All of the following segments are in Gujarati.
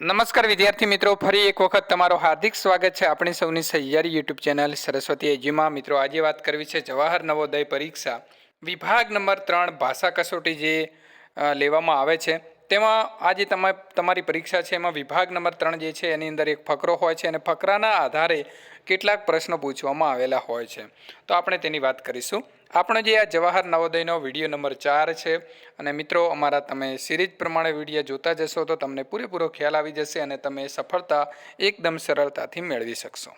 નમસ્કાર વિદ્યાર્થી મિત્રો, ફરી એક વખત તમારું હાર્દિક સ્વાગત છે આપણી સૌની સહિયારી યુટ્યુબ ચેનલ સરસ્વતી એજીમાં મિત્રો, આજે વાત કરવી છે જવાહર નવોદય પરીક્ષા. વિભાગ નંબર ત્રણ, ભાષા કસોટી જે લેવામાં આવે છે, તેમાં આજે તમે, તમારી પરીક્ષા છે. એમાં વિભાગ નંબર ત્રણ જે છે, એની અંદર એક ફકરો હોય છે અને ફકરાના આધારે કેટલાક પ્રશ્નો પૂછવામાં આવેલા હોય છે. તો આપણે તેની વાત કરીશું. આપણો જે આ જવાહર નવોદયનો વીડિયો નંબર ચાર છે અને મિત્રો, અમારા તમે સિરીઝ પ્રમાણે વીડિયો જોતા જશો તો તમને પૂરેપૂરો ખ્યાલ આવી જશે અને તમે સફળતા એકદમ સરળતાથી મેળવી શકશો.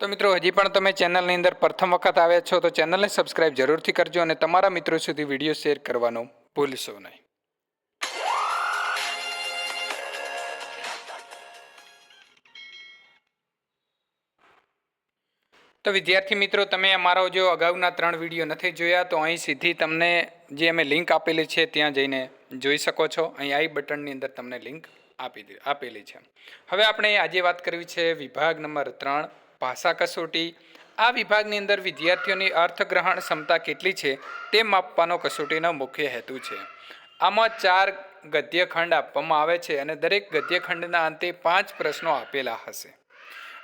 તો મિત્રો, હજી પણ તમે ચેનલની અંદર પ્રથમ વખત આવ્યા છો તો ચેનલને સબસ્ક્રાઈબ જરૂરથી કરજો અને તમારા મિત્રો સુધી વીડિયો શેર કરવાનું ભૂલશો નહીં. તો વિદ્યાર્થી મિત્રો, તમે અમારો જો અગાઉના ત્રણ વીડિયો નથી જોયા, તો અહીં સીધી તમને જે અમે લિંક આપેલી છે, ત્યાં જઈને જોઈ શકો છો. અહીં આઈ બટનની અંદર તમને લિંક આપી આપેલી છે. હવે આપણે આજે વાત કરવી છે વિભાગ નંબર ત્રણ, ભાષા કસોટી. આ વિભાગની અંદર વિદ્યાર્થીઓની અર્થગ્રહણ ક્ષમતા કેટલી છે, તે માપવાનો કસોટીનો મુખ્ય હેતુ છે. આમાં ચાર ગદ્યખંડ આપવામાં આવે છે અને દરેક ગદ્યખંડના અંતે પાંચ પ્રશ્નો આપેલા હશે.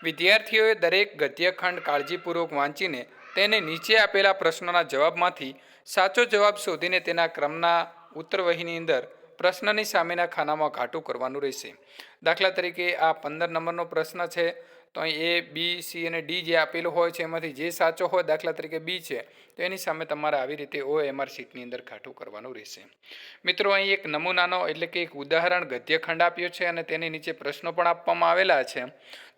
વિદ્યાર્થીઓએ દરેક ગદ્યખંડ કાળજીપૂર્વક વાંચીને તેને નીચે આપેલા પ્રશ્નોના જવાબમાંથી સાચો જવાબ શોધીને તેના ક્રમના ઉત્તરવહીની અંદર પ્રશ્નની સામેના ખાનામાં ઘાટું કરવાનું રહેશે. દાખલા તરીકે આ પંદર નંબરનો પ્રશ્ન છે. તો અહીં એ બી સી અને ડી જે આપેલું હોય છે, એમાંથી જે સાચો હોય દાખલા તરીકે બી છે, તો એની સામે તમારે આવી રીતે ઓ એમઆર શીટની અંદર ખાટું કરવાનું રહેશે. મિત્રો, અહીં એક નમૂનાનો એટલે કે એક ઉદાહરણ ગદ્યખંડ આપ્યો છે અને તેની નીચે પ્રશ્નો પણ આપવામાં આવેલા છે.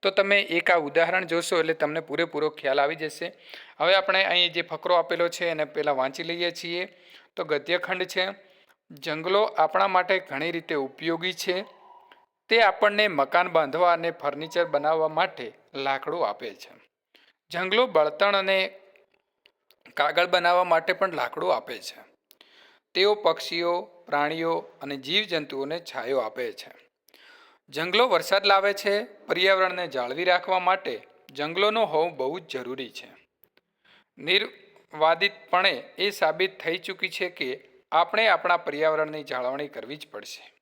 તો તમે એક આ ઉદાહરણ જોશો એટલે તમને પૂરેપૂરો ખ્યાલ આવી જશે. હવે આપણે અહીં જે ફકરો આપેલો છે એને પહેલાં વાંચી લઈએ છીએ. તો ગદ્યખંડ છે, જંગલો આપણા માટે ઘણી રીતે ઉપયોગી છે. તે આપણને મકાન બાંધવા અને ફર્નિચર બનાવવા માટે લાકડું આપે છે. જંગલો, બળતણ અને કાગળ બનાવવા માટે પણ લાકડું આપે છે. તેઓ પક્ષીઓ, પ્રાણીઓ અને જીવજંતુઓને છાંયો આપે છે. જંગલો વરસાદ લાવે છે, પર્યાવરણને જાળવી રાખવા માટે જંગલોનો હોવું બહુ જ જરૂરી છે. નિર્વાદિતપણે એ સાબિત થઈ ચૂકી છે કે આપણે આપણા પર્યાવરણની જાળવણી કરવી જ પડશે.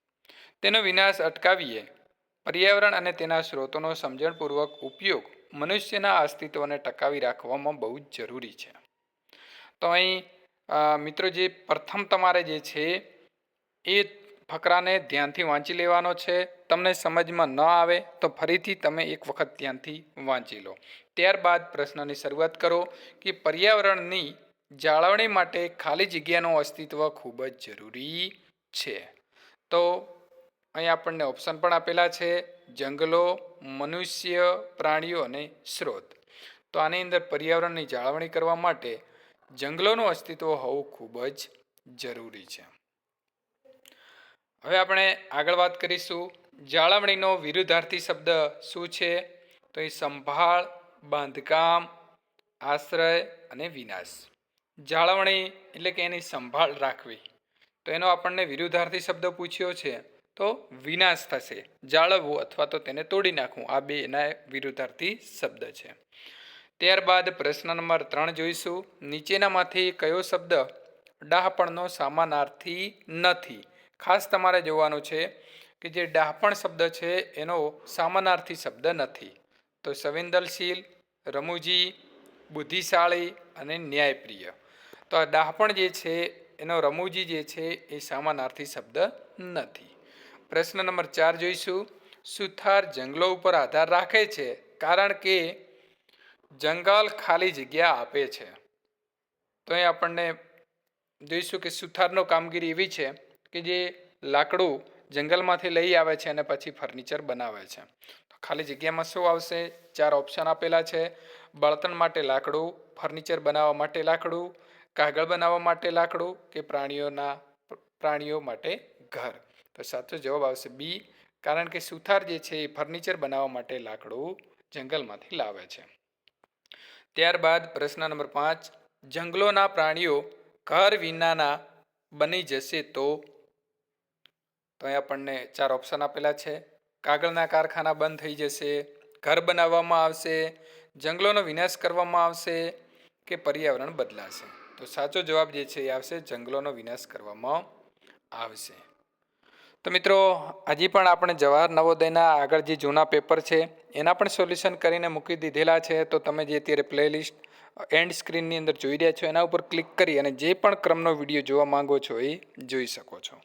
તેનો વિનાશ અટકાવીએ. પર્યાવરણ અને તેના સ્ત્રોતોનો સમજણપૂર્વક ઉપયોગ મનુષ્યના અસ્તિત્વને ટકાવી રાખવામાં બહુ જ જરૂરી છે. તો અહીં મિત્રો જે પ્રથમ તમારે જે છે, એ ફકરાને ધ્યાનથી વાંચી લેવાનો છે. તમને સમજમાં ન આવે તો ફરીથી તમે એક વખત ધ્યાનથી વાંચી લો. ત્યારબાદ પ્રશ્નની શરૂઆત કરો કે પર્યાવરણની જાળવણી માટે ખાલી જગ્યાનું અસ્તિત્વ ખૂબ જ જરૂરી છે. તો અહીં આપણને ઓપ્શન પણ આપેલા છે, જંગલો, મનુષ્ય, પ્રાણીઓ અને સ્ત્રોત તો આની અંદર પર્યાવરણની જાળવણી કરવા માટે જંગલોનું અસ્તિત્વ હોવું ખૂબ જ જરૂરી છે. હવે આપણે આગળ વાત કરીશું, જાળવણીનો વિરુદ્ધાર્થી શબ્દ શું છે? તો એ સંભાળ, બાંધકામ, આશ્રય અને વિનાશ. જાળવણી એટલે કે એની સંભાળ રાખવી. તો એનો આપણને વિરુદ્ધાર્થી શબ્દ પૂછ્યો છે. તો વિનાશ થશે. જાળવવું અથવા તો તેને તોડી નાખવું. આ બે એના વિરુદ્ધાર્થી શબ્દ છે. ત્યારબાદ પ્રશ્ન નંબર ત્રણ જોઈશું. નીચેનામાંથી કયો શબ્દ ડાહપણનો સામાનાર્થી નથી? ખાસ તમારે જોવાનું છે કે જે ડાહપણ શબ્દ છે એનો સામાનાર્થી શબ્દ નથી. તો સંવેદનશીલ, રમૂજી, બુદ્ધિશાળી અને ન્યાયપ્રિય. તો આ ડાહપણ જે છે, એનો રમૂજી જે છે, એ સામાનાર્થી શબ્દ નથી. પ્રશ્ન નંબર ચાર જોઈશું. સુથાર જંગલો ઉપર આધાર રાખે છે કારણ કે જંગલ ખાલી જગ્યા આપે છે. તો એ આપણને જોઈશું કે સુથારનો કામગીરી એવી છે કે જે લાકડું જંગલમાંથી લઈ આવે છે અને પછી ફર્નિચર બનાવે છે. તો ખાલી જગ્યામાં શું આવશે? ચાર ઓપ્શન આપેલા છે. બળતણ માટે લાકડું, ફર્નિચર બનાવવા માટે લાકડું, કાગળ બનાવવા માટે લાકડું કે પ્રાણીઓના પ્રાણીઓ માટે ઘર. તો સાચો જવાબ આવશે બી, કારણ કે સુથાર જે છે એ ફર્નિચર બનાવવા માટે લાકડું જંગલમાંથી લાવે છે. ત્યારબાદ પ્રશ્ન નંબર પાંચ, જંગલોના પ્રાણીઓ ઘર વિનાના બની જશે તો? તો અહીં આપણને ચાર ઓપ્શન આપેલા છે. કાગળના કારખાના બંધ થઈ જશે, ઘર બનાવવામાં આવશે, જંગલોનો વિનાશ કરવામાં આવશે કે પર્યાવરણ બદલાશે? તો સાચો જવાબ જે છે એ આવશે, જંગલોનો વિનાશ કરવામાં આવશે. તો મિત્રો, હજી પણ આપણે જવાહર નવોદયના આગળ જે જૂના પેપર છે, એના પણ સોલ્યુશન કરીને મૂકી દીધેલા છે. તો તમે જે અત્યારે પ્લેલિસ્ટ એન્ડ સ્ક્રીનની અંદર જોઈ રહ્યા છો, એના ઉપર ક્લિક કરી અને જે પણ ક્રમનો વીડિયો જોવા માંગો છો એ જોઈ શકો છો.